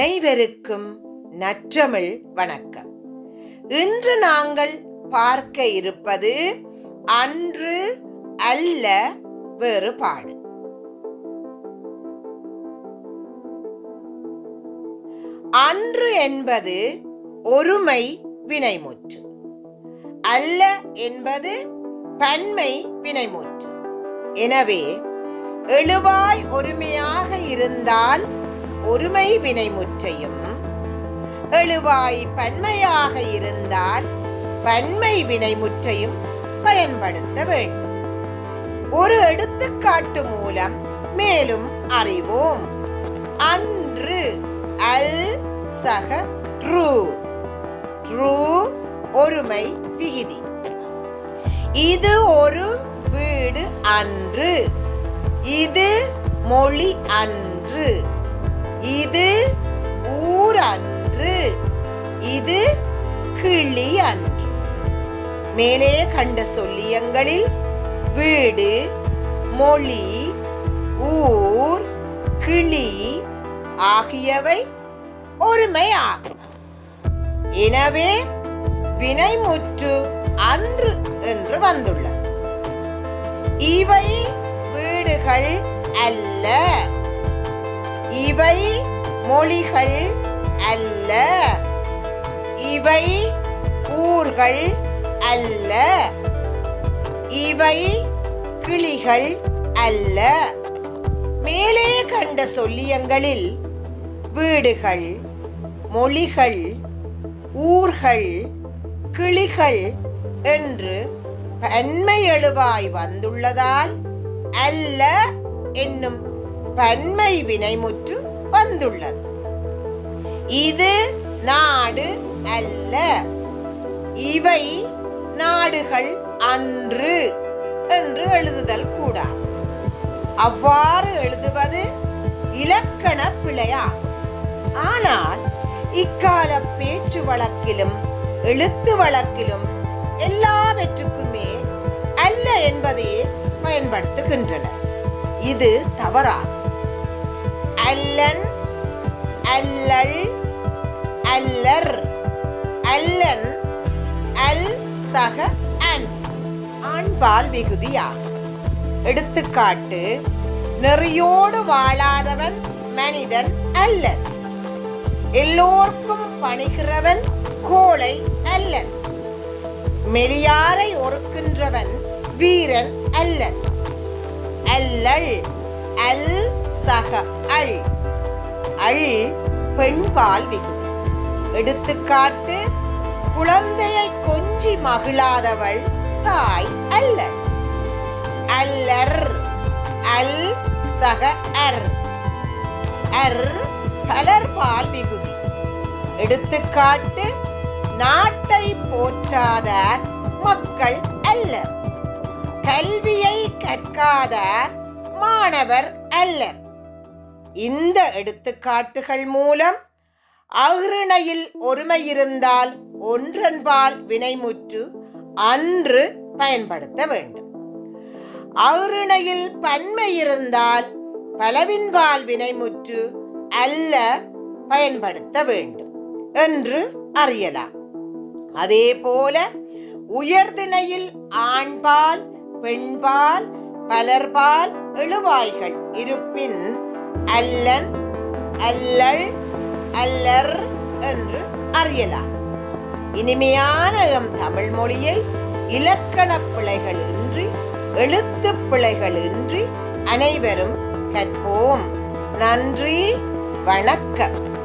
அனைவருக்கும் நற்றமிழ் வணக்கம். இன்று நாங்கள் பார்க்க இருப்பது அன்று அல்ல வேறுபாடு. அன்று என்பது ஒருமை வினைமுற்று. அல்ல என்பது பன்மை வினைமுற்று. எனவே எழுவாய் ஒருமையாக இருந்தால் ஒருமை வினைமுற்றையும் எழுவாய் பன்மையாக இருந்தால் பன்மை வினைமுற்றையும் பயன்படுத்த வேண்டும். ஒரு எடுத்துக்காட்டு மூலம் மேலும் அறிவோம். அன்று அல் சக ட்ரூ. ட்ரூ ஒருமை விகுதி. இது ஒரு வீடு அன்று. இது மொழி அன்று. இது ஊர் அன்று இது கிளி அன்று. மேலே கண்ட சொல்லியங்களில் வீடு மொழி ஊர் கிளி ஆகியவை ஒருமையாகும் எனவே வினைமுற்று அன்று என்று வந்துள்ளது. இவை வீடுகள் அல்ல. இவை மொழிகள் அல்ல. இவை ஊர்கள் அல்ல. இவை கிளிகள் அல்ல. மேலே கண்ட சொல்லியங்களில் வீடுகள் மொழிகள் ஊர்கள் கிளிகள் என்று பன்மை எழுவாய் வந்துள்ளதால் அல்ல என்னும் பன்மை வினைமுற்று வந்துள்ளது. இது நாடு அல்ல. இவை நாடுகள் அன்று என்று எழுதுதல் கூடாது அவ்வாறு எழுதுவது இலக்கண பிழையா ஆனால் இக்கால பேச்சு வழக்கிலும் எழுத்து வழக்கிலும் எல்லாவற்றுக்குமே அல்ல என்பதையே பயன்படுத்துகின்றனர். இது தவறாகும். அல்லன் அல்லல் அல்லர் அல்லன் அல் சக அன். ஆண்பால் விகுதியாகும் எடுத்துக்காட்டு நெறியோடு வாழாதவன் மனிதன் அல்லன். எல்லோருக்கும் பணிகிறவன் கோளை அல்லன். மெலியாரை ஒறுக்கின்றவன் வீரன் அல்லன். அல்லல். சக அள் அள் பெண்பால் விகுதி எடுத்துக்காட்டு குழந்தையை கொஞ்சி மகிழாதவள் தாய் அல்ல அல்லர். அல் சக அர். அர் கலர்பால் விகுதி எடுத்துக்காட்டு நாட்டை போற்றாத மக்கள் அல்ல கல்வியை கற்காத மாணவர் அல்லர். இந்த எடுத்துக்காட்டுகள் மூலம் அகிருணையில் ஒருமை இருந்தால் ஒன்றன்பால் வினைமுற்று அன்று பயன்படுத்த வேண்டும். அகிருணையில் பன்மை இருந்தால் பலவின்பால் வினைமுற்று அல்ல பயன்படுத்த வேண்டும் என்று அறியலாம். அதே போல உயர்திணையில் ஆண்பால் பெண்பால் பலர்பால் எழுவாய்கள் இருப்பின் அல்லன் அல்லள் அல்லர் என்று அறியலாம். இனிமையான எம் தமிழ் மொழியை இலக்கண பிழைகள் இன்றி எழுத்து பிழைகள் இன்றி அனைவரும் கற்போம். நன்றி வணக்கம்.